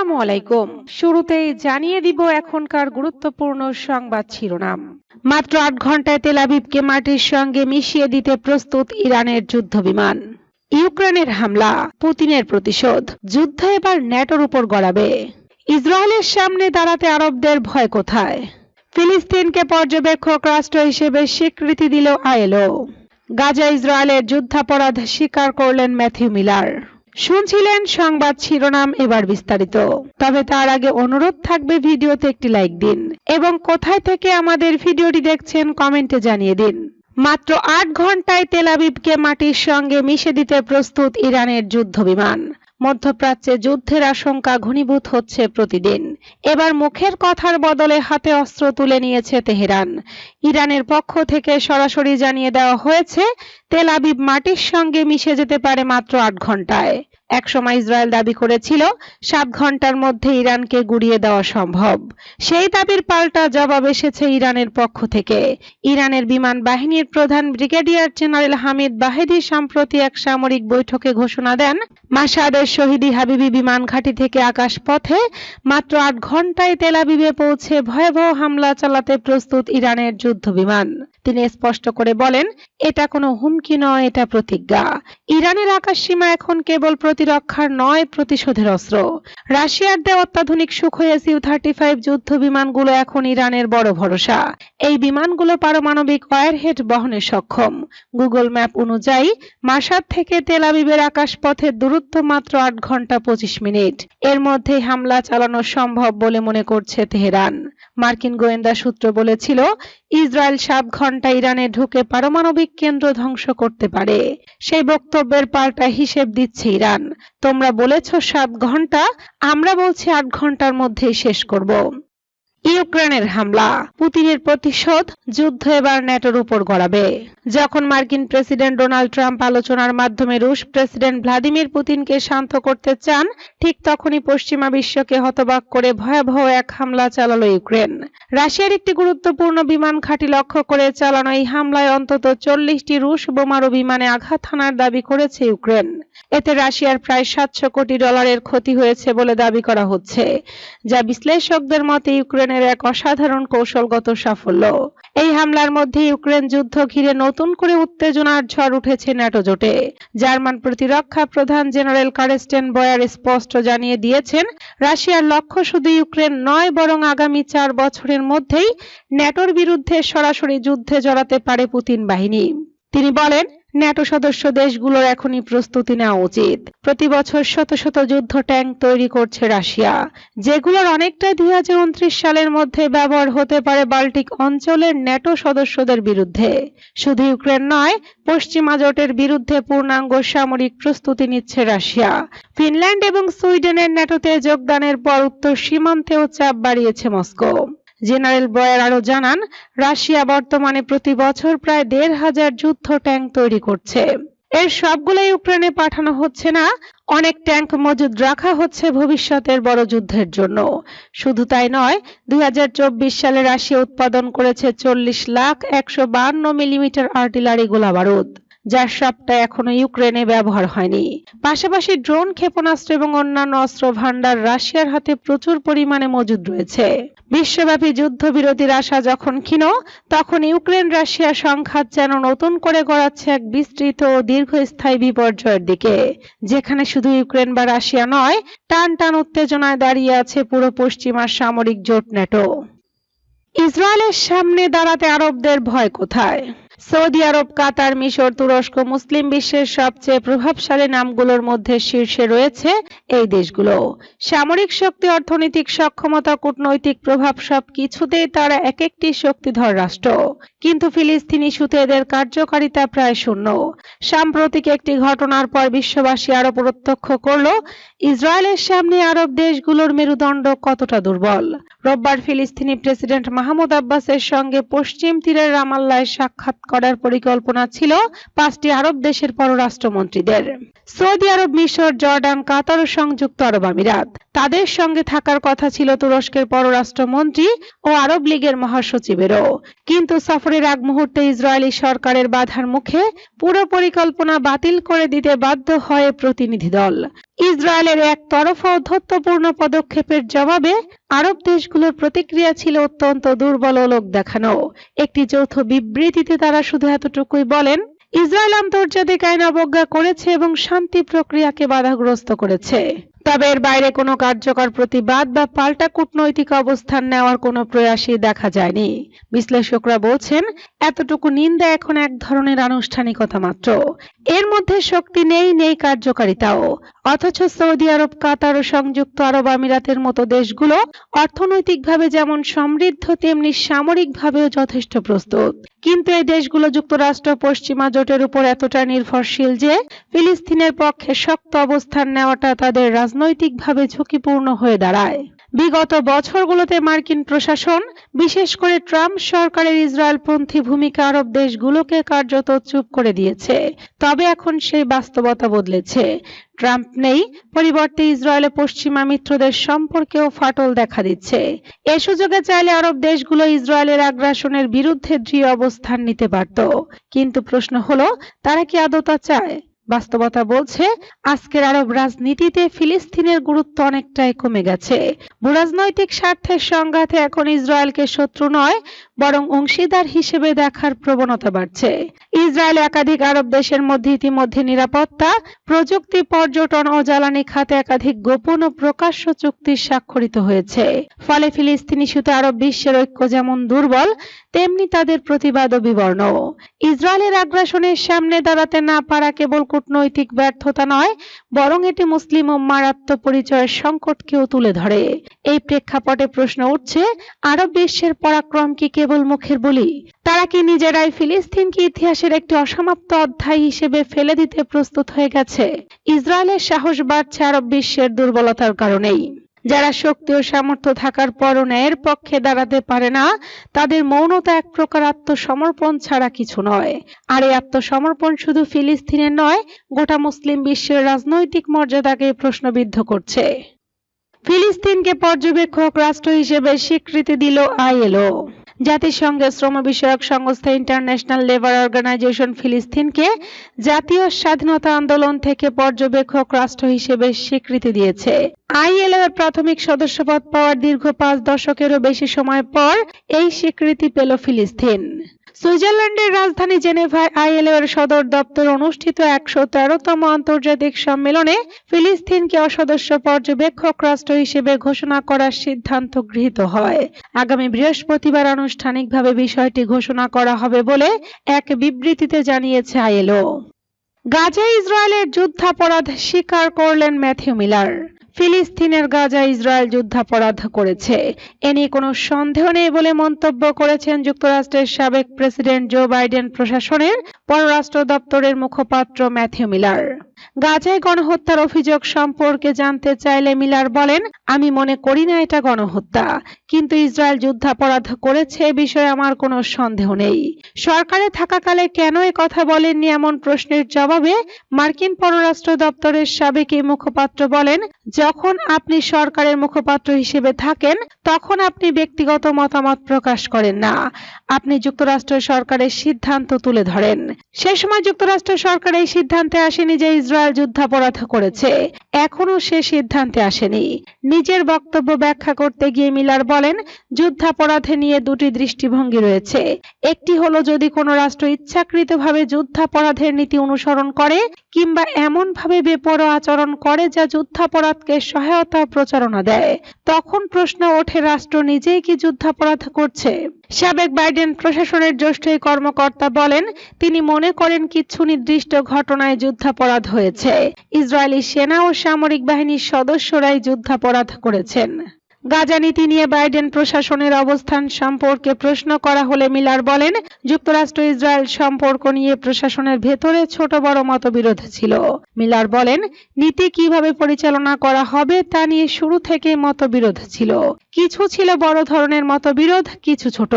আসসালামু আলাইকুম। শুরুতেই জানিয়ে দিব এখনকার গুরুত্বপূর্ণ সংবাদ শিরোনাম। মাত্র আট ঘন্টায় তেল আবিবকে মাটির সঙ্গে মিশিয়ে দিতে প্রস্তুত ইরানের যুদ্ধ বিমান ইউক্রেনের হামলা, পুতিনের প্রতিশোধ, যুদ্ধ এবার ন্যাটোর উপর গড়াবে। ইসরায়েলের সামনে দাঁড়াতে আরবদের ভয় কোথায়? ফিলিস্তিনকে পর্যবেক্ষক রাষ্ট্র হিসেবে স্বীকৃতি দিল আইএলও। গাজা ইসরায়েলের যুদ্ধাপরাধ স্বীকার করলেন ম্যাথিউ মিলার। শুনছিলেন সংবাদ শিরোনাম এবার বিস্তারিত। তবে তার আগে অনুরোধ থাকবে ভিডিওতে একটি লাইক দিন এবং কোথায় থেকে আমাদের ভিডিওটি দেখছেন কমেন্টে জানিয়ে দিন। মাত্র আট ঘন্টায় তেলাবিবকে মাটির সঙ্গে মিশে দিতে প্রস্তুত ইরানের যুদ্ধ বিমান। মধ্যপ্রাচ্যে যুদ্ধের আশঙ্কা ঘনীভূত হচ্ছে প্রতিদিন। এবার মুখের কথার বদলে হাতে অস্ত্র তুলে নিয়েছে তেহরান। ইরানের পক্ষ থেকে সরাসরি জানিয়ে দেওয়া হয়েছে, তেল আবিব মাটির সঙ্গে মিশে যেতে পারে মাত্র আট ঘন্টায়। একসময় ইসরায়েল দাবি করেছিল, সাত ঘণ্টার মধ্যে ইরানকে গুড়িয়ে দেওয়া সম্ভব। সেই দাবির পাল্টা জবাব এসেছে ইরানের পক্ষ থেকে। ইরানের বিমান বাহিনীর প্রধান ব্রিগেডিয়ার জেনারেল হামিদ বাহেদি সম্প্রতি এক সামরিক বৈঠকে ঘোষণা দেন, মাসাদের শহীদি হাবিবি বিমান ঘাঁটি থেকে আকাশ পথে মাত্র আট ঘন্টায় তেলাবিবে পৌঁছে ভয়াবহ হামলা চালাতে প্রস্তুত ইরানের যুদ্ধ বিমান তিনি স্পষ্ট করে বলেন, এটা কোনো হুমকি নয়, এটা প্রতিজ্ঞা। ইরানের আকাশ সীমা এখন কেবল প্রতিরক্ষার নয় প্রতিশোধের অস্ত্র। রাশিয়ার দেওয়া অত্যাধুনিক সুখোই এসইউ থার্টি ফাইভ যুদ্ধ বিমানগুলো এখন ইরানের বড় ভরসা। এই বিমানগুলো পারমাণবিক ওয়ারহেড বহনে সক্ষম। গুগল ম্যাপ অনুযায়ী, মাসাদ থেকে তেল আবিবের আকাশপথের দূরত্ব মাত্র আট ঘণ্টা পঁচিশ মিনিট। এর মধ্যে হামলা চালানো সম্ভব বলে মনে করছে তেহরান। মার্কিন গোয়েন্দা সূত্র বলেছিল, ইসরায়েল সাত ঘণ্টা ইরানে ঢুকে পারমাণবিক কেন্দ্র ধ্বংস করতে পারে। সেই বক্তব্যের পাল্টা হিসেব দিচ্ছে ইরান। তোমরা বলেছ সাত ঘণ্টা, আমরা বলছি আট ঘণ্টার মধ্যেই শেষ করব। ইউক্রেনের হামলা। পুতিনের প্রতিশোধ যুদ্ধ এবার ন্যাটোর উপর গড়াবে। যখন মার্কিন প্রেসিডেন্ট ডোনাল্ড ট্রাম্প আলোচনার মাধ্যমে রুশ প্রেসিডেন্ট ভ্লাদিমির পুতিনকে শান্ত করতে চান, ঠিক তখনই পশ্চিমা বিশ্বকে হতবাক করে ভয়াবহ এক হামলা চালালো ইউক্রেন। রাশিয়ার একটি গুরুত্বপূর্ণ বিমান ঘাঁটি লক্ষ্য করে চালানো এই হামলায় অন্তত চল্লিশটি রুশ বোমারু বিমানে আঘাত হানার দাবি করেছে ইউক্রেন। এতে রাশিয়ার প্রায় সাতশো কোটি ডলারের ক্ষতি হয়েছে বলে দাবি করা হচ্ছে, যা বিশ্লেষকদের মতে ইউক্রেনের এক অসাধারণ কৌশলগত সাফল্য। এই হামলার মধ্যে ইউক্রেন যুদ্ধ ঘিরে নতুন করে উত্তেজনার ঝড় উঠেছে ন্যাটো জোটে। জার্মান প্রতিরক্ষা প্রধান জেনারেল কারেস্টেন বয়ার স্পষ্ট জানিয়ে দিয়েছেন, রাশিয়ার লক্ষ্য শুধু ইউক্রেন নয়, বরং আগামী চার বছরের মধ্যেই ন্যাটোর বিরুদ্ধে সরাসরি যুদ্ধে জড়াতে পারে পুতিন বাহিনী। তিনি বলেন ন্যাটো সদস্য দেশগুলোর এখনই প্রস্তুতি নেওয়া উচিত। প্রতি বছর শত শত যুদ্ধ ট্যাঙ্ক তৈরি করছে রাশিয়া, যেগুলোর অনেকটাই দুই হাজার উনত্রিশ সালের মধ্যে ব্যবহার হতে পারে বাল্টিক অঞ্চলের ন্যাটো সদস্যদের বিরুদ্ধে। শুধু ইউক্রেন নয়, পশ্চিমা জোটের বিরুদ্ধে পূর্ণাঙ্গ সামরিক প্রস্তুতি নিচ্ছে রাশিয়া। ফিনল্যান্ড এবং সুইডেনের ন্যাটোতে যোগদানের পর উত্তর সীমান্তেও চাপ বাড়িয়েছে মস্কো। জেনারেল বয়ার আরও জানান, রাশিয়া বর্তমানে প্রতি বছর প্রায় দেড় হাজার যুদ্ধ ট্যাঙ্ক তৈরি করছে। এর সবগুলো ইউক্রেনে পাঠানো হচ্ছে না, অনেক ট্যাঙ্ক মজুদ রাখা হচ্ছে ভবিষ্যতের বড় যুদ্ধের জন্য। শুধু তাই নয়, দুই সালে রাশিয়া উৎপাদন করেছে চল্লিশ লাখ একশো বান্ন মিলিমিটার আর্টিলারি গোলাবারুদ যার সবটা এখনও ইউক্রেনে ব্যবহার হয়নি। পাশাপাশি ড্রোন ক্ষেপণাস্ত্র এবং অন্যান্য অস্ত্র ভান্ডার রাশিয়ার হাতে প্রচুর পরিমাণে মজুদ রয়েছে। বিশ্বব্যাপী যুদ্ধবিরতির আশা যখন ক্ষীণ তখন ইউক্রেন রাশিয়া সংঘাত যেন নতুন করে গড়াচ্ছে এক বিস্তৃত ও দীর্ঘস্থায়ী বিপর্যয়ের দিকে, যেখানে শুধু ইউক্রেন বা রাশিয়া নয় টান টান উত্তেজনায় দাঁড়িয়ে আছে পুরো পশ্চিমার সামরিক জোট ন্যাটো ইসরায়েলের সামনে দাঁড়াতে আরবদের ভয় কোথায়? সৌদি আরব, কাতার, মিশর, তুরস্ক, মুসলিম বিশ্বের সবচেয়ে প্রভাবশালী নামগুলোর মধ্যে শীর্ষে রয়েছে এই দেশগুলো। সামরিক শক্তি, অর্থনৈতিক সক্ষমতা, কূটনৈতিক প্রভাব সব কিছুতেই তারা এক একটি শক্তিধর রাষ্ট্র। কিন্তু ফিলিস্তিনি ইস্যুতে এদের কার্যকারিতা প্রায় শূন্য। সাম্প্রতিক একটি ঘটনার পর বিশ্ববাসী আরও প্রত্যক্ষ করল, ইসরায়েলের সামনে আরব দেশগুলোর মেরুদণ্ড কতটা দুর্বল। রোববার ফিলিস্তিনি প্রেসিডেন্ট মাহমুদ আব্বাসের সঙ্গে পশ্চিম তীরের রামাল্লায় সাক্ষাৎ করার পরিকল্পনা ছিল পাঁচটি আরব দেশের পররাষ্ট্রমন্ত্রীদের। সৌদি আরব, মিশর, জর্ডান, কাতার ও সংযুক্ত আরব আমিরাত। তাদের সঙ্গে থাকার কথা ছিল তুরস্কের পররাষ্ট্রমন্ত্রী ও আরব লীগের মহাসচিবেরও। কিন্তু সফরের আগ মুহূর্তে ইসরায়েলি সরকারের বাধার মুখে পুরো পরিকল্পনা বাতিল করে দিতে বাধ্য হয় প্রতিনিধি দল। ইসরায়েলের একতরফা ধত্বপূর্ণ পদক্ষেপের জবাবে আরব দেশগুলোর প্রতিক্রিয়া ছিল অত্যন্ত দুর্বল ও লোক দেখানো। একটি যৌথ বিবৃতিতে তারা শুধু এতটুকুই বলেন, ইসরায়েল আন্তর্জাতিক আইন অবজ্ঞা করেছে এবং শান্তি প্রক্রিয়াকে বাধাগ্রস্ত করেছে। তবে এর বাইরে কোনো কার্যকর প্রতিবাদ বা পাল্টা কূটনৈতিক অবস্থান নেওয়ার কোনো প্রয়াসই দেখা যায়নি। বিশ্লেষকরা বলছেন, এতটুকু নিন্দা এখন এক ধরনের আনুষ্ঠানিকতা মাত্র। এর মধ্যে শক্তি নেই নেই কার্যকারিতাও। অথচ সৌদি আরব, কাতার ও সংযুক্ত আরব আমিরাতের মতো দেশগুলো অর্থনৈতিকভাবে যেমন সমৃদ্ধ, তেমনি সামরিকভাবেও যথেষ্ট প্রস্তুত। কিন্তু এই দেশগুলো যুক্তরাষ্ট্র, পশ্চিমা জোটের উপর এতটা নির্ভরশীল যে, ফিলিস্তিনের পক্ষে শক্ত অবস্থান নেওয়াটা তাদের রাজনৈতিকভাবে ঝুঁকিপূর্ণ হয়ে দাঁড়ায়। বিগত বছরগুলোতে মার্কিন প্রশাসন, বিশেষ করে ট্রাম্প সরকারের ইসরায়েলপন্থী ভূমিকা আরব দেশগুলোকে কার্যত চুপ করে দিয়েছে। তবে এখন সেই বাস্তবতা বদলেছে। ট্রাম্প নেই, পরিবর্তে ইসরায়েলে পশ্চিমা মিত্রদের সম্পর্কেও ফাটল দেখা দিচ্ছে। এ সুযোগে চাইলে আরব দেশগুলো ইসরায়েলের আগ্রাসনের বিরুদ্ধে দৃঢ় অবস্থান নিতে পারত। কিন্তু প্রশ্ন হলো, তারা কি আদৌ তা চায়? বাস্তবতা বলছে, আজকের আরব রাজনীতিতে ফিলিস্তিনের গুরুত্ব অনেকটাই কমে গেছে। ভূরাজনৈতিক স্বার্থের সংঘাতে এখন ইসরায়েলকে শত্রু নয়, বরং অংশীদার হিসেবে দেখার প্রবণতা বাড়ছে। ইসরায়েল একাধিক আরব দেশের মধ্যে ইতিমধ্যে নিরাপত্তা, প্রযুক্তি, পর্যটন ও জ্বালানি খাতে একাধিক গোপন ও প্রকাশ্য চুক্তি স্বাক্ষরিত হয়েছে। ফলে ফিলিস্তিনি ইস্যুতে আরব বিশ্বের ঐক্য যেমন দুর্বল, তেমনি তাদের প্রতিবাদও বিবর্ণ। ইসরায়েলের আগ্রাসনের সামনে দাঁড়াতে না পারা কেবল কূটনৈতিক ব্যর্থতা নয়, বরং এটি মুসলিম উম্মার আত্মপরিচয়ের সংকটকেও তুলে ধরে। এই প্রেক্ষাপটে প্রশ্ন উঠছে, আরব বিশ্বের পরাক্রম কি কেবল মুখের বলি? তারা কি নিজেরাই ফিলিস্তিন কি ইতিহাসের একটি অসমাপ্ত অধ্যায় হিসেবে ফেলে দিতে প্রস্তুত হয়ে গেছে? ইসরায়েলের সাহস বাড়ছে আরব বিশ্বের দুর্বলতার কারণেই। যারা শক্তি ও সামর্থ্য থাকার পরও ন্যায়ের পক্ষে দাঁড়াতে পারে না, তাদের মৌনতা এক প্রকার আত্মসমর্পণ ছাড়া কিছু নয়। আর এই আত্মসমর্পণ শুধু ফিলিস্তিনের নয়, গোটা মুসলিম বিশ্বের রাজনৈতিক মর্যাদাকে প্রশ্নবিদ্ধ করছে। ফিলিস্তিনকে পর্যবেক্ষক রাষ্ট্র হিসেবে স্বীকৃতি দিল আইএলও। জাতিসংঘের শ্রম বিষয়ক সংস্থা ইন্টারন্যাশনাল লেবার অর্গানাইজেশন ফিলিস্তিনকে জাতীয় স্বাধীনতা আন্দোলন থেকে পর্যবেক্ষক রাষ্ট্র হিসেবে স্বীকৃতি দিয়েছে। আইএলও এর প্রাথমিক সদস্যপদ পাওয়ার দীর্ঘ পাঁচ দশকেরও বেশি সময় পর এই স্বীকৃতি পেল ফিলিস্তিন। সুইজারল্যান্ডের রাজধানী জেনেভায় আইএলও এর সদর দপ্তর অনুষ্ঠিত একশো তেরোতম আন্তর্জাতিক সম্মেলনে ফিলিস্তিনকে অসদস্য পর্যবেক্ষক রাষ্ট্র হিসেবে ঘোষণা করার সিদ্ধান্ত গৃহীত হয়। আগামী বৃহস্পতিবার আনুষ্ঠানিকভাবে বিষয়টি ঘোষণা করা হবে বলে এক বিবৃতিতে জানিয়েছে আইএলও। গাজা ইসরায়েলের যুদ্ধাপরাধ স্বীকার করলেন ম্যাথিউ মিলার। ফিলিস্তিনের গাজা ইসরায়েল যুদ্ধাপরাধ করেছে। এ নিয়ে কোনো সন্দেহ নেই বলে মন্তব্য করেছেন যুক্তরাষ্ট্রের সাবেক প্রেসিডেন্ট জো বাইডেন প্রশাসনের পররাষ্ট্র দপ্তরের মুখপাত্র ম্যাথিউ মিলার। গাজায় গণহত্যার অভিযোগ সম্পর্কে জানতে চাইলে মিলার বলেন, আমি মনে করি না এটা গণহত্যা, কিন্তু ইসরায়েল যুদ্ধাপরাধ করেছে এ বিষয়ে আমার কোনো সন্দেহ নেই। সরকারে থাকাকালে কেন এ কথা বলেননি এমন প্রশ্নের জবাবে মার্কিন পররাষ্ট্র দপ্তরের সাবেক এই মুখপাত্র বলেন যখন আপনি সরকারের মুখপাত্র হিসেবে থাকেন, তখন আপনি ব্যক্তিগত মতামত প্রকাশ করেন না। আপনি যুক্তরাষ্ট্র সরকারের সিদ্ধান্ত তুলে ধরেন। সে সময় যুক্তরাষ্ট্র সরকার এই সিদ্ধান্তে আসেনি যে ইসরায়েল যুদ্ধাপরাধ করেছে। এখনও সে সিদ্ধান্তে আসেনি। নিজের বক্তব্য ব্যাখ্যা করতে গিয়ে মিলার বলেন, যুদ্ধাপরাধে নিয়ে দুটি দৃষ্টিভঙ্গি রয়েছে। একটি হলো, যদি কোনো রাষ্ট্র ইচ্ছাকৃতভাবে যুদ্ধাপরাধের নীতি অনুসরণ করে, কিংবা এমনভাবে বেপরোয়া আচরণ করে যা যুদ্ধাপরাধকে সহায়তা প্রচারণা দেয়। তখন প্রশ্ন ওঠে, রাষ্ট্র নিজেই কি যুদ্ধাপরাধ করছে? সাবেক বাইডেন প্রশাসনের জ্যেষ্ঠ কর্মকর্তা বলেন, তিনি মনে করেন কিছু নির্দিষ্ট ঘটনায় যুদ্ধাপরাধ হয়েছে। ইসরায়েলি সেনা ও সামরিক বাহিনীর সদস্যরাই যুদ্ধাপরাধ করেছেন। গাজা নীতি নিয়ে বাইডেন প্রশাসনের অবস্থান সম্পর্কে প্রশ্ন করা হলে মিলার বলেন, যুক্তরাষ্ট্র ইসরায়েল সম্পর্ক নিয়ে প্রশাসনের ভেতরে ছোট বড় মতবিরোধ ছিল। মিলার বলেন, নীতি কীভাবে পরিচালনা করা হবে তা নিয়ে শুরু থেকে মতবিরোধ ছিল। কিছু ছিল বড় ধরনের মতবিরোধ, কিছু ছোট।